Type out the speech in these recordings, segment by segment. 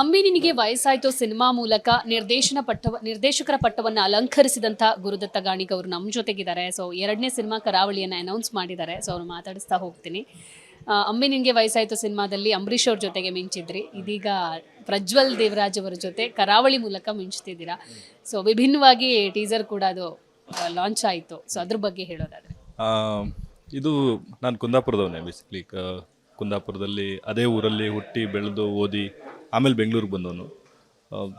ಅಂಬಿನಿಗೆ ವಯಸ್ಸಾಯ್ತು cinema ಮೂಲಕ ನಿರ್ದೇಶನ ಪಟ್ಟವ, ನಿರ್ದೇಶಕರ ಪಟ್ಟವನ್ನು ಅಲಂಕರಿಸಿದಂಥ ಗುರುದತ್ತ ಗಾಣಿಗ ಅವರು ನಮ್ಮ ಜೊತೆಗಿದ್ದಾರೆ. ಸೊ ಎರಡನೇ ಸಿನಿಮಾ ಕರಾವಳಿಯನ್ನು ಅನೌನ್ಸ್ ಮಾಡಿದ್ದಾರೆ. ಸೊ ಅವ್ರು ಮಾತಾಡಿಸ್ತಾ ಹೋಗ್ತೀನಿ. ಅಂಬಿ ನಿನಗೆ ವಯಸ್ಸಾಯ್ತು ಸಿನಿಮಾದಲ್ಲಿ ಅಂಬರೀಷ್ ಅವ್ರ ಜೊತೆಗೆ ಮಿಂಚಿದ್ರಿ. ಇದೀಗ ಪ್ರಜ್ವಲ್ ದೇವರಾಜ್ ಅವರ ಜೊತೆ ಕರಾವಳಿ ಮೂಲಕ ಮಿಂಚ್ತಿದ್ದೀರಾ. ಸೊ ವಿಭಿನ್ನವಾಗಿ ಟೀಸರ್ ಕೂಡ ಅದು ಲಾಂಚ್ ಆಯಿತು. ಸೊ ಅದ್ರ ಬಗ್ಗೆ ಹೇಳೋದಾದ್ರೆ. ಇದು ನಾನು ಕುಂದಾಪುರದವನೇ ಬೇಸಿಕ್ಲಿ ಕುಂದಾಪುರದಲ್ಲಿ ಅದೇ ಊರಲ್ಲಿ ಹುಟ್ಟಿ ಬೆಳೆದು ಓದಿ ಆಮೇಲೆ ಬೆಂಗಳೂರಿಗೆ ಬಂದವನು.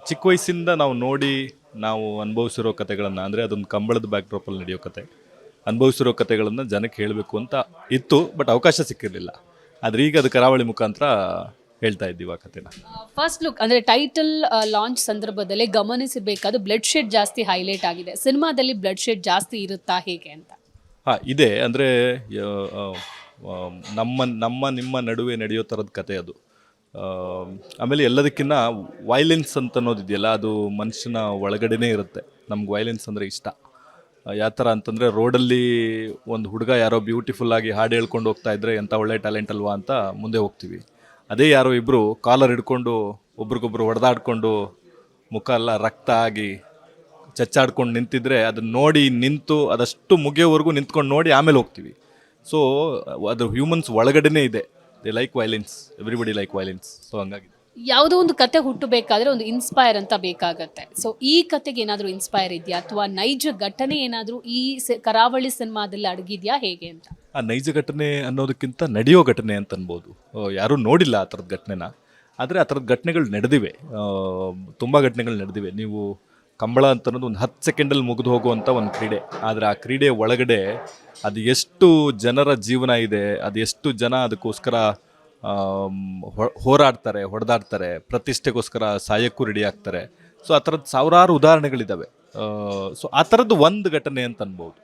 ಚಿಕ್ಕ ವಯಸ್ಸಿಂದ ನಾವು ನೋಡಿ ನಾವು ಅನುಭವಿಸಿರೋ ಕತೆಗಳನ್ನು ಅಂದರೆ ಅದೊಂದು ಕಂಬಳದ ಬ್ಯಾಕ್ಡ್ರಾಪಲ್ಲಿ ನಡೆಯೋ ಕತೆ. ಅನುಭವಿಸಿರೋ ಕತೆಗಳನ್ನು ಜನಕ್ಕೆ ಹೇಳಬೇಕು ಅಂತ ಇತ್ತು ಬಟ್ ಅವಕಾಶ ಸಿಕ್ಕಿರಲಿಲ್ಲ. ಆದರೆ ಈಗ ಅದು ಕರಾವಳಿ ಮುಖಾಂತರ ಹೇಳ್ತಾ ಇದ್ದೀವಿ ಆ ಕಥೆನ ಫಸ್ಟ್ ಲುಕ್ ಅಂದರೆ ಟೈಟಲ್ ಲಾಂಚ್ ಸಂದರ್ಭದಲ್ಲೇ ಗಮನಿಸಬೇಕಾದ ಬ್ಲಡ್ ಶೇಡ್ ಜಾಸ್ತಿ ಹೈಲೈಟ್ ಆಗಿದೆ. ಸಿನಿಮಾದಲ್ಲಿ ಬ್ಲಡ್ ಶೇಡ್ ಜಾಸ್ತಿ ಇರುತ್ತಾ ಹೇಗೆ ಅಂತ? ಹಾಂ ಇದೆ ಅಂದರೆ ನಮ್ಮ ನಮ್ಮ ನಿಮ್ಮ ನಡುವೆ ನಡೆಯೋ ಥರದ ಕತೆ ಅದು. ಆಮೇಲೆ ಎಲ್ಲದಕ್ಕಿಂತ ವೈಲೆನ್ಸ್ ಅಂತ ಅನ್ನೋದಿದೆಯಲ್ಲ ಅದು ಮನುಷ್ಯನ ಒಳಗಡೆನೇ ಇರುತ್ತೆ. ನಮ್ಗೆ ವೈಲೆನ್ಸ್ ಅಂದರೆ ಇಷ್ಟ. ಯಾವ ಥರ ಅಂತಂದರೆ ರೋಡಲ್ಲಿ ಒಂದು ಹುಡುಗ ಯಾರೋ ಬ್ಯೂಟಿಫುಲ್ ಆಗಿ ಹಾಡು ಹೇಳ್ಕೊಂಡು ಹೋಗ್ತಾ ಇದ್ರೆ ಎಂಥ ಒಳ್ಳೆ ಟ್ಯಾಲೆಂಟ್ ಅಲ್ವಾ ಅಂತ ಮುಂದೆ ಹೋಗ್ತೀವಿ. ಅದೇ ಯಾರೋ ಇಬ್ಬರು ಕಾಲರ್ ಹಿಡ್ಕೊಂಡು ಒಬ್ರಿಗೊಬ್ರು ಹೊಡೆದಾಡ್ಕೊಂಡು ಮುಖ ಎಲ್ಲ ರಕ್ತ ಆಗಿ ಚಚ್ಚಾಡ್ಕೊಂಡು ನಿಂತಿದ್ರೆ ಅದನ್ನ ನೋಡಿ ನಿಂತು ಅದಷ್ಟು ಮುಗಿಯೋವರೆಗೂ ನಿಂತ್ಕೊಂಡು ನೋಡಿ ಆಮೇಲೆ ಹೋಗ್ತೀವಿ. ಸೊ ಅದು ಹ್ಯೂಮನ್ಸ್ ಒಳಗಡೆನೇ ಇದೆ. They like violence everybody like violence so ಹಂಗಾಗಿ. ಯಾವುದೋ ಒಂದು ಕತೆ ಹುಟ್ಟಬೇಕಾದ್ರೆ ಒಂದು ಇನ್ಸ್ಪೈರ್ ಅಂತ ಬೇಕಾಗತ್ತೆ. ಸೊ ಈ ಕತೆಗೆ ಏನಾದರೂ ಇನ್ಸ್ಪೈರ್ ಇದೆಯಾ? ಅಥವಾ ನೈಜ ಘಟನೆ ಏನಾದರೂ ಈ ಸ- ಕರಾವಳಿ ಸಿನಿಮಾದಲ್ಲಿ ಅಡಗಿದ್ಯಾ? ಹೇಗೆ ಅಂತ? ಆ ನೈಜ ಘಟನೆ ಅನ್ನೋದಕ್ಕಿಂತ ನಡೆಯೋ ಘಟನೆ ಅಂತ ಅನ್ಬೋದು. ಆ, ಯಾರೂ ನೋಡಿಲ್ಲ ಆ ಥರದ ಘಟನೆನ. ಆದರೆ ಆ ಥರದ ಘಟನೆಗಳು ನಡೆದಿವೆ. ತುಂಬ ಘಟನೆಗಳು ನಡೆದಿವೆ. ನೀವು ಕಂಬಳ ಅಂತ ಅನ್ನೋದು ಒಂದು ಹತ್ತು ಸೆಕೆಂಡಲ್ಲಿ ಮುಗಿದು ಹೋಗುವಂಥ ಒಂದು ಕ್ರೀಡೆ. ಆದರೆ ಆ ಕ್ರೀಡೆ ಒಳಗಡೆ ಅದು ಎಷ್ಟು ಜನರ ಜೀವನ ಇದೆ, ಅದು ಎಷ್ಟು ಜನ ಅದಕ್ಕೋಸ್ಕರ ಹೋರಾಡ್ತಾರೆ, ಹೊಡೆದಾಡ್ತಾರೆ, ಪ್ರತಿಷ್ಠೆಗೋಸ್ಕರ ಸಾಯಕ್ಕೂ ರೆಡಿ ಆಗ್ತಾರೆ. ಸೊ ಆ ಥರದ್ದು ಸಾವಿರಾರು ಉದಾಹರಣೆಗಳಿದ್ದಾವೆ ಸೊ ಆ ಥರದ್ದು ಒಂದು ಘಟನೆ ಅಂತ ಅನ್ಬೋದು.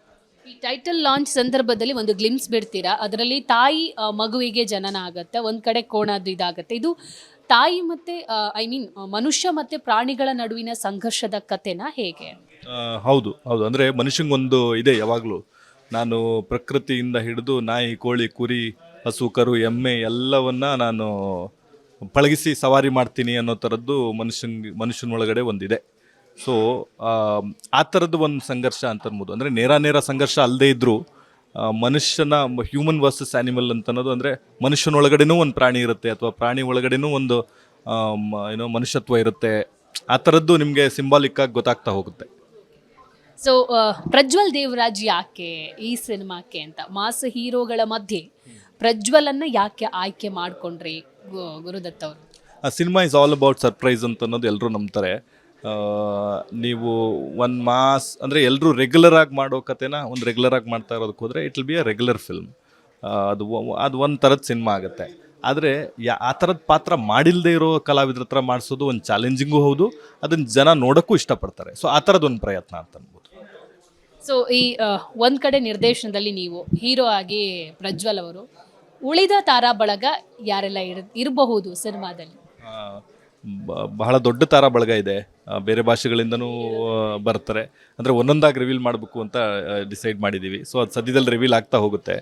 ಈ ಟೈಟಲ್ ಲಾಂಚ್ ಸಂದರ್ಭದಲ್ಲಿ ಒಂದು ಗ್ಲಿಮ್ಸ್ ಬಿಡ್ತೀರಾ? ಅದರಲ್ಲಿ ತಾಯಿ ಮಗುವಿಗೆ ಜನನ ಆಗುತ್ತೆ, ಒಂದು ಕಡೆ ಕೋಣದ್ದು ಇದಾಗುತ್ತೆ. ಇದು ತಾಯಿ ಮತ್ತೆ ಐ ಮೀನ್ ಮನುಷ್ಯ ಮತ್ತೆ ಪ್ರಾಣಿಗಳ ನಡುವಿನ ಸಂಘರ್ಷದ ಕಥೆನ ಹೇಗೆ? ಹೌದು ಹೌದು. ಅಂದರೆ ಮನುಷ್ಯಂಗೊಂದು ಇದೆ ಯಾವಾಗಲೂ. ನಾನು ಪ್ರಕೃತಿಯಿಂದ ಹಿಡಿದು ನಾಯಿ, ಕೋಳಿ, ಕುರಿ, ಹಸು, ಕರು, ಎಮ್ಮೆ ಎಲ್ಲವನ್ನ ನಾನು ಪಳಗಿಸಿ ಸವಾರಿ ಮಾಡ್ತೀನಿ ಅನ್ನೋ ಥರದ್ದು ಮನುಷ್ಯನ್, ಮನುಷ್ಯನೊಳಗಡೆ ಒಂದಿದೆ. ಸೊ ಆ ಥರದ್ದು ಒಂದು ಸಂಘರ್ಷ ಅಂತ ಅನ್ಬೋದು ಅಂದರೆ ನೇರ ನೇರ ಸಂಘರ್ಷ ಅಲ್ಲದೇ ಇದ್ದರೂ ಮನುಷ್ಯನ ಹ್ಯೂಮನ್ ವರ್ಸಸ್ ಆ್ಯನಿಮಲ್ ಅಂತ ಅನ್ನೋದು ಅಂದರೆ ಮನುಷ್ಯನೊಳಗಡೆನೂ ಒಂದು ಪ್ರಾಣಿ ಇರುತ್ತೆ ಅಥವಾ ಪ್ರಾಣಿ ಒಳಗಡೆನೂ ಒಂದು ಏನೋ ಮನುಷ್ಯತ್ವ ಇರುತ್ತೆ. ಆ ಥರದ್ದು ನಿಮಗೆ ಸಿಂಬಾಲಿಕ್ ಆಗಿ ಗೊತ್ತಾಗ್ತಾ ಹೋಗುತ್ತೆ. ಸೊ ಪ್ರಜ್ವಲ್ ದೇವರಾಜ್ ಯಾಕೆ ಈ ಸಿನಿಮಾಕ್ಕೆ ಅಂತ? ಮಾಸ್ ಹೀರೋಗಳ ಮಧ್ಯೆ ಪ್ರಜ್ವಲನ್ನು ಯಾಕೆ ಆಯ್ಕೆ ಮಾಡಿಕೊಂಡ್ರಿ ಗುರುದತ್ತ ಗುರುದತ್ ಅವರು? ಆ cinema is all about surprise ಅಂತ ಅನ್ನೋದು ಎಲ್ಲರೂ ನಂಬ್ತಾರೆ. ನೀವು ಒಂದು ಮಾಸ್ ಅಂದರೆ ಎಲ್ಲರೂ ರೆಗ್ಯುಲರ್ ಆಗಿ ಮಾಡೋ ಕಥೆನ ಒಂದು ರೆಗ್ಯುಲರ್ ಆಗಿ ಮಾಡ್ತಾ ಇರೋದಕ್ಕೆ ಹೋದರೆ it will be a regular film ಅದು ಅದು ಒಂದು ಥರದ ಸಿನಿಮಾ ಆಗುತ್ತೆ. ಆದರೆ ಯಾ ಆ ಥರದ ಪಾತ್ರ ಮಾಡಿಲ್ಲದೆ ಇರೋ ಕಲಾವಿದ್ರ ಹತ್ರ ಮಾಡಿಸೋದು ಒಂದು ಚಾಲೆಂಜಿಂಗು ಹೌದು ಅದನ್ನು ಜನ ನೋಡೋಕ್ಕೂ ಇಷ್ಟಪಡ್ತಾರೆ. ಸೊ ಆ ಥರದ್ದು ಒಂದು ಪ್ರಯತ್ನ ಅಂತ ಅನ್ಬೋದು. ಸೊ ಈ ಒಂದು ಕಡೆ ನಿರ್ದೇಶನದಲ್ಲಿ ನೀವು ಹೀರೋ ಆಗಿ ಪ್ರಜ್ವಲ್ ಅವರು ಉಳಿದ ತಾರಾ ಬಳಗ ಯಾರೆಲ್ಲ ಇರ ಇರಬಹುದು ಸಿನಿಮಾದಲ್ಲಿ? ಬಹಳ ದೊಡ್ಡ ತಾರಾ ಬಳಗ ಇದೆ. ಬೇರೆ ಭಾಷೆಗಳಿಂದನೂ ಬರ್ತಾರೆ. ಅಂದರೆ ಒಂದೊಂದಾಗಿ ರಿವೀಲ್ ಮಾಡಬೇಕು ಅಂತ ಡಿಸೈಡ್ ಮಾಡಿದ್ದೀವಿ ಸೊ ಅದು ಸದ್ಯದಲ್ಲಿ ರಿವೀಲ್ ಆಗ್ತಾ ಹೋಗುತ್ತೆ.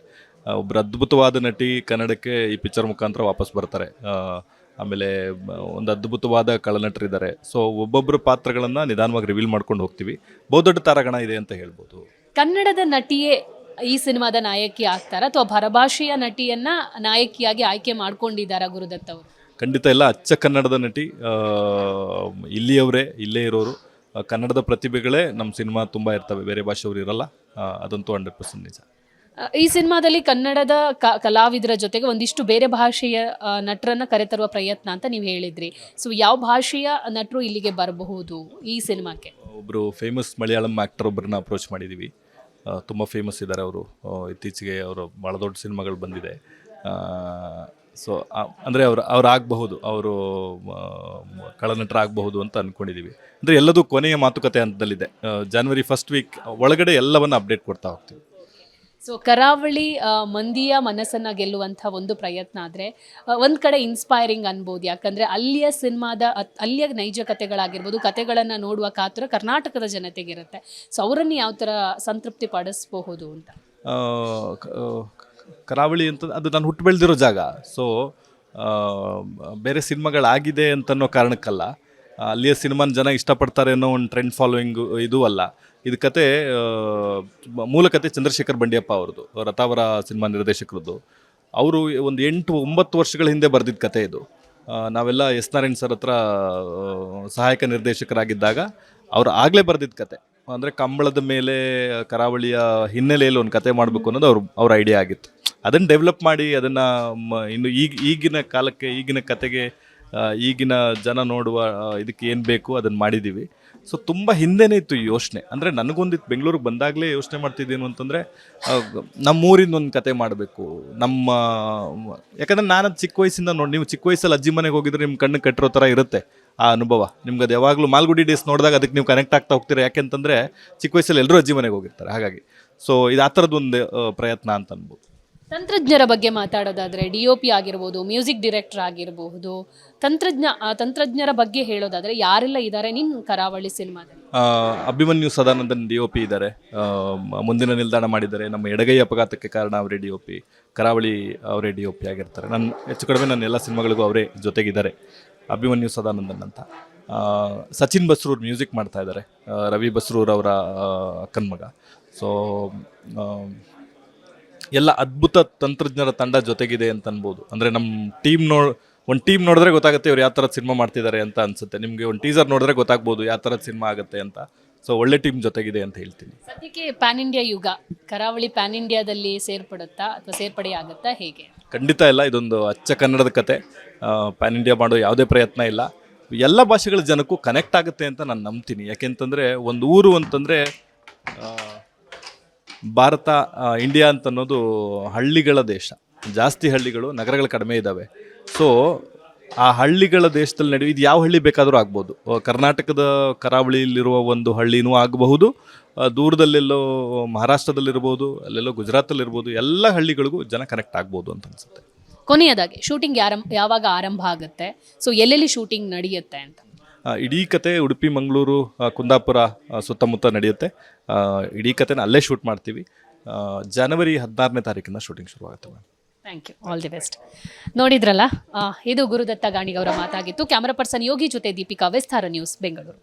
ಒಬ್ಬರು ಅದ್ಭುತವಾದ ನಟಿ ಕನ್ನಡಕ್ಕೆ ಈ ಪಿಕ್ಚರ್ ಮುಖಾಂತರ ವಾಪಸ್ ಬರ್ತಾರೆ. ಆಮೇಲೆ ಒಂದು ಅದ್ಭುತವಾದ ಕಳನಟರಿದ್ದಾರೆ. ಸೊ ಒಬ್ಬೊಬ್ಬರು ಪಾತ್ರಗಳನ್ನು ನಿಧಾನವಾಗಿ ರಿವೀಲ್ ಮಾಡ್ಕೊಂಡು ಹೋಗ್ತೀವಿ. ಬಹುದೊಡ್ಡ ತಾರಾಗಣ ಇದೆ ಅಂತ ಹೇಳ್ಬೋದು. ಕನ್ನಡದ ನಟಿಯೇ ಈ ಸಿನಿಮಾದ ನಾಯಕಿ ಆಗ್ತಾರ? ಅಥವಾ ಭರಭಾಷೆಯ ನಟಿಯನ್ನ ನಾಯಕಿಯಾಗಿ ಆಯ್ಕೆ ಮಾಡ್ಕೊಂಡಿದ್ದಾರಾ ಗುರುದತ್ ಅವರು? ಖಂಡಿತ ಎಲ್ಲ ಅಚ್ಚ ಕನ್ನಡದ ನಟಿ ಇಲ್ಲಿಯವರೇ ಇಲ್ಲೇ ಇರೋರು. ಕನ್ನಡದ ಪ್ರತಿಭೆಗಳೇ ನಮ್ಮ ಸಿನಿಮಾ ತುಂಬ ಇರ್ತವೆ ಬೇರೆ ಭಾಷೆಯವರು ಇರಲ್ಲ. ಅದಂತೂ ಹಂಡ್ರೆಡ್ ಪರ್ಸೆಂಟ್ ನಿಜ. ಈ ಸಿನಿಮಾದಲ್ಲಿ ಕನ್ನಡದ ಕಲಾವಿದರ ಜೊತೆಗೆ ಒಂದಿಷ್ಟು ಬೇರೆ ಭಾಷೆಯ ನಟರನ್ನು ನಟರನ್ನ ಕರೆತರುವ ಪ್ರಯತ್ನ ಅಂತ ನೀವು ಹೇಳಿದ್ರಿ. ಸೊ ಯಾವ ಭಾಷೆಯ ನಟರು ಇಲ್ಲಿಗೆ ಬರಬಹುದು ಈ ಸಿನಿಮಾಕ್ಕೆ? ಒಬ್ಬರು ಫೇಮಸ್ ಮಲಯಾಳಂ ಆ್ಯಕ್ಟರ್ ಒಬ್ಬರನ್ನ ಅಪ್ರೋಚ್ ಮಾಡಿದ್ದೀವಿ ತುಂಬ ಫೇಮಸ್ ಇದ್ದಾರೆ ಅವರು. ಇತ್ತೀಚೆಗೆ ಅವರು ಭಾಳ ದೊಡ್ಡ ಸಿನಿಮಾಗಳು ಬಂದಿದೆ. ಸೊ ಅಂದರೆ ಅವ್ರು ಅವ್ರು ಆಗಬಹುದು ಅವರು ಕಳನಟರಾಗಬಹುದು ಅಂತ ಅಂದ್ಕೊಂಡಿದ್ದೀವಿ ಅಂದರೆ ಎಲ್ಲದೂ ಕೊನೆಯ ಮಾತುಕತೆ ಹಂತದಲ್ಲಿದೆ. ಜಾನ್ವರಿ ಫಸ್ಟ್ ವೀಕ್ ಒಳಗಡೆ ಎಲ್ಲವನ್ನು ಅಪ್ಡೇಟ್ ಕೊಡ್ತಾ ಹೋಗ್ತೀವಿ. ಸೊ ಕರಾವಳಿ ಮಂದಿಯ ಮನಸ್ಸನ್ನು ಗೆಲ್ಲುವಂಥ ಒಂದು ಪ್ರಯತ್ನ ಆದರೆ ಒಂದು ಕಡೆ ಇನ್ಸ್ಪೈರಿಂಗ್ ಅನ್ಬೋದು. ಯಾಕಂದರೆ ಅಲ್ಲಿಯ ಸಿನಿಮಾದ ಅಲ್ಲಿಯ ನೈಜ ಕಥೆಗಳಾಗಿರ್ಬೋದು ಕಥೆಗಳನ್ನು ನೋಡುವ ಕಾತುರ ಕರ್ನಾಟಕದ ಜನತೆಗಿರುತ್ತೆ. ಸೊ ಅವರನ್ನು ಯಾವ ಥರ ಸಂತೃಪ್ತಿ ಪಡಿಸ್ಬಹುದು ಅಂತ? ಕರಾವಳಿ ಅಂತ ಅದು ನಾನು ಹುಟ್ಟು ಬೆಳೆದಿರೋ ಜಾಗ. ಸೊ ಬೇರೆ ಸಿನಿಮಾಗಳಾಗಿದೆ ಅಂತನ್ನೋ ಕಾರಣಕ್ಕಲ್ಲ. ಅಲ್ಲಿಯ ಸಿನಿಮಾನ ಜನ ಇಷ್ಟಪಡ್ತಾರೆ ಅನ್ನೋ ಒಂದು ಟ್ರೆಂಡ್ ಫಾಲೋಯಿಂಗ್ ಇದು ಅಲ್ಲ. ಇದು ಕತೆ ಮೂಲ ಕತೆ ಚಂದ್ರಶೇಖರ್ ಬಂಡಿಯಪ್ಪ ಅವ್ರದ್ದು ರಥಾವರ ಸಿನಿಮಾ ನಿರ್ದೇಶಕರದ್ದು. ಅವರು ಒಂದು ಎಂಟು, ಒಂಬತ್ತು ವರ್ಷಗಳ ಹಿಂದೆ ಬರೆದಿದ್ದ ಕತೆ ಇದು. ನಾವೆಲ್ಲ ಎಸ್ ನಾರಾಯಣ್ ಸರ್ ಹತ್ರ ಸಹಾಯಕ ನಿರ್ದೇಶಕರಾಗಿದ್ದಾಗ ಅವರು ಆಗಲೇ ಬರೆದಿದ್ದ ಕತೆ. ಅಂದರೆ ಕಂಬಳದ ಮೇಲೆ ಕರಾವಳಿಯ ಹಿನ್ನೆಲೆಯಲ್ಲಿ ಒಂದು ಕತೆ ಮಾಡಬೇಕು ಅನ್ನೋದು ಅವ್ರ ಅವ್ರ ಐಡಿಯಾ ಆಗಿತ್ತು. ಅದನ್ನು ಡೆವಲಪ್ ಮಾಡಿ, ಅದನ್ನು ಇನ್ನು ಈಗ, ಈಗಿನ ಕಾಲಕ್ಕೆ, ಈಗಿನ ಕತೆಗೆ ಈಗಿನ ಜನ ನೋಡುವ ಇದಕ್ಕೆ ಏನು ಬೇಕು ಅದನ್ನು ಮಾಡಿದ್ದೀವಿ ಸೊ ತುಂಬ ಹಿಂದೆನೇ ಇತ್ತು ಈ ಯೋಚನೆ. ಅಂದರೆ ನನಗೊಂದಿತ್ತು, ಬೆಂಗಳೂರಿಗೆ ಬಂದಾಗಲೇ ಯೋಚನೆ ಮಾಡ್ತಿದ್ದೇನು ಅಂತಂದರೆ ನಮ್ಮೂರಿಂದ ಒಂದು ಕತೆ ಮಾಡಬೇಕು. ನಮ್ಮ ಯಾಕಂದರೆ ನಾನು ಚಿಕ್ಕ ವಯಸ್ಸಿಂದ ನೋಡಿ, ನೀವು ಚಿಕ್ಕ ವಯಸ್ಸಲ್ಲಿ ಅಜ್ಜಿ ಮನೆಗೆ ಹೋಗಿದ್ರೆ ನಿಮ್ಮ ಕಣ್ಣು ಕಟ್ಟಿರೋ ಥರ ಇರುತ್ತೆ. ಆ ಅನುಭವ. ನಿಮ್ಗೆ ಅದು ಯಾವಾಗಲೂ ಮಾಲ್ಗುಡಿ ಡೇಸ್ ನೋಡಿದಾಗ ಅದಕ್ಕೆ ನೀವು ಕನೆಕ್ಟ್ ಆಗ್ತಾ ಹೋಗ್ತೀರಾ? ಯಾಕೆಂತಂದರೆ ಚಿಕ್ಕ ವಯಸ್ಸಲ್ಲಿ ಎಲ್ಲರೂ ಅಜ್ಜಿ ಮನೆಗೆ ಹೋಗಿರ್ತಾರೆ ಹಾಗಾಗಿ. ಸೊ ಇದು ಆ ಥರದ್ದು ಒಂದು ಪ್ರಯತ್ನ ಅಂತ ಅನ್ಬೋದು. ತಂತ್ರಜ್ಞರ ಬಗ್ಗೆ ಮಾತಾಡೋದಾದರೆ ಡಿ ಒ ಪಿ ಆಗಿರ್ಬೋದು ಮ್ಯೂಸಿಕ್ ಡಿರೆಕ್ಟರ್ ಆಗಿರಬಹುದು ತಂತ್ರಜ್ಞ ಆ, ತಂತ್ರಜ್ಞರ ಬಗ್ಗೆ ಹೇಳೋದಾದರೆ ಯಾರೆಲ್ಲ ಇದ್ದಾರೆ ನಿಮ್ಮ ಕರಾವಳಿ ಸಿನಿಮಾದಲ್ಲಿ? Abhimanyu Sadanandan D O P ಇದ್ದಾರೆ ಮುಂದಿನ ನಿಲ್ದಾಣ ಮಾಡಿದ್ದಾರೆ. ನಮ್ಮ ಎಡಗೈ ಅಪಘಾತಕ್ಕೆ ಕಾರಣ ಅವರೇ ಡಿ ಒ ಪಿ ಕರಾವಳಿ ಅವರೇ ಡಿ ಒ ಪಿ ಆಗಿರ್ತಾರೆ. ನನ್ನ ಹೆಚ್ಚು ಕಡಿಮೆ ನನ್ನ ಎಲ್ಲ ಸಿನಿಮಾಗಳಿಗೂ ಅವರೇ ಜೊತೆಗಿದ್ದಾರೆ. ಅಭಿಮನ್ಯು ಸದಾನಂದನ್ ಅಂತ. ಸಚಿನ್ ಬಸ್ರೂರ್ ಮ್ಯೂಸಿಕ್ ಮಾಡ್ತಾ ಇದ್ದಾರೆ. ರವಿ ಬಸ್ರೂರ್ ಅವರ ಅಕ್ಕನ ಮಗ. ಸೊ ಎಲ್ಲ ಅದ್ಭುತ ತಂತ್ರಜ್ಞರ ತಂಡ ಜೊತೆಗಿದೆ ಅಂತ ಅನ್ಬೋದು. ಅಂದರೆ ನಮ್ಮ ಟೀಮ್ ನೋ ಒಂದು ಟೀಮ್ ನೋಡಿದ್ರೆ ಗೊತ್ತಾಗುತ್ತೆ ಇವ್ರು ಯಾವ ಥರದ ಸಿನಿಮಾ ಮಾಡ್ತಿದ್ದಾರೆ ಅಂತ ಅನ್ಸುತ್ತೆ. ನಿಮಗೆ ಒಂದು ಟೀಸರ್ ನೋಡಿದ್ರೆ ಗೊತ್ತಾಗ್ಬೋದು ಯಾವ ಥರದ ಸಿನಿಮಾ ಆಗುತ್ತೆ ಅಂತ. ಸೊ ಒಳ್ಳೆ ಟೀಮ್ ಜೊತೆಗಿದೆ ಅಂತ ಹೇಳ್ತೀನಿ. ಸದ್ಯಕ್ಕೆ ಪ್ಯಾನ್ ಇಂಡಿಯಾ ಯುಗ ಕರಾವಳಿ ಪ್ಯಾನ್ ಇಂಡಿಯಾದಲ್ಲಿ ಸೇರ್ಪಡುತ್ತಾ ಅಥವಾ ಸೇರ್ಪಡೆ ಆಗುತ್ತಾ ಹೇಗೆ? ಖಂಡಿತ ಇಲ್ಲ ಇದೊಂದು ಅಚ್ಚ ಕನ್ನಡದ ಕತೆ. ಪ್ಯಾನ್ ಇಂಡಿಯಾ ಮಾಡೋ ಯಾವುದೇ ಪ್ರಯತ್ನ ಇಲ್ಲ. ಎಲ್ಲ ಭಾಷೆಗಳ ಜನಕ್ಕೂ ಕನೆಕ್ಟ್ ಆಗುತ್ತೆ ಅಂತ ನಾನು ನಂಬ್ತೀನಿ. ಯಾಕೆಂತಂದರೆ ಒಂದು ಊರು ಅಂತಂದರೆ ಭಾರತ ಇಂಡಿಯಾ ಅಂತ ಅನ್ನೋದು ಹಳ್ಳಿಗಳ ದೇಶ. ಜಾಸ್ತಿ ಹಳ್ಳಿಗಳು ನಗರಗಳು ಕಡಿಮೆ ಇದ್ದಾವೆ ಸೊ ಆ ಹಳ್ಳಿಗಳ ದೇಶದಲ್ಲಿ ನಡೆಯುವ ಇದು ಯಾವ ಹಳ್ಳಿ ಬೇಕಾದರೂ ಆಗ್ಬೋದು. ಕರ್ನಾಟಕದ ಕರಾವಳಿಯಲ್ಲಿರುವ ಒಂದು ಹಳ್ಳಿನೂ ಆಗಬಹುದು. ದೂರದಲ್ಲೆಲ್ಲೋ ಮಹಾರಾಷ್ಟ್ರದಲ್ಲಿರ್ಬೋದು ಅಲ್ಲೆಲ್ಲೋ ಗುಜರಾತಲ್ಲಿರ್ಬೋದು ಎಲ್ಲ ಹಳ್ಳಿಗಳಿಗೂ ಜನ ಕನೆಕ್ಟ್ ಆಗ್ಬೋದು ಅಂತ ಅನ್ಸುತ್ತೆ. ಕೊನೆಯದಾಗಿ ಶೂಟಿಂಗ್ ಆರಂಭ ಯಾವಾಗ ಆರಂಭ ಆಗುತ್ತೆ? ಸೊ ಎಲ್ಲೆಲ್ಲಿ ಶೂಟಿಂಗ್ ನಡೆಯುತ್ತೆ ಅಂತ. ಇಡೀ ಕತೆ ಉಡುಪಿ ಮಂಗಳೂರು ಕುಂದಾಪುರ ಸುತ್ತಮುತ್ತ ನಡೆಯುತ್ತೆ. ಇಡೀ ಕತೆನ ಅಲ್ಲೇ ಶೂಟ್ ಮಾಡ್ತೀವಿ. ಜನವರಿ ಹದಿನಾರನೇ ತಾರೀಕಿಂದ ಶೂಟಿಂಗ್ ಶುರುವಾಗುತ್ತೆ ma'am thank you all the best ನೋಡಿದ್ರಲ್ಲ ಇದು ಗುರುದತ್ತ ಗಾಣಿಗವರ ಮಾತಾಗಿತ್ತು. ಕ್ಯಾಮರಾ ಪರ್ಸನ್ ಯೋಗಿ ಜೊತೆ ದೀಪಿಕಾ ವಿಸ್ತಾರ ನ್ಯೂಸ್ ಬೆಂಗಳೂರು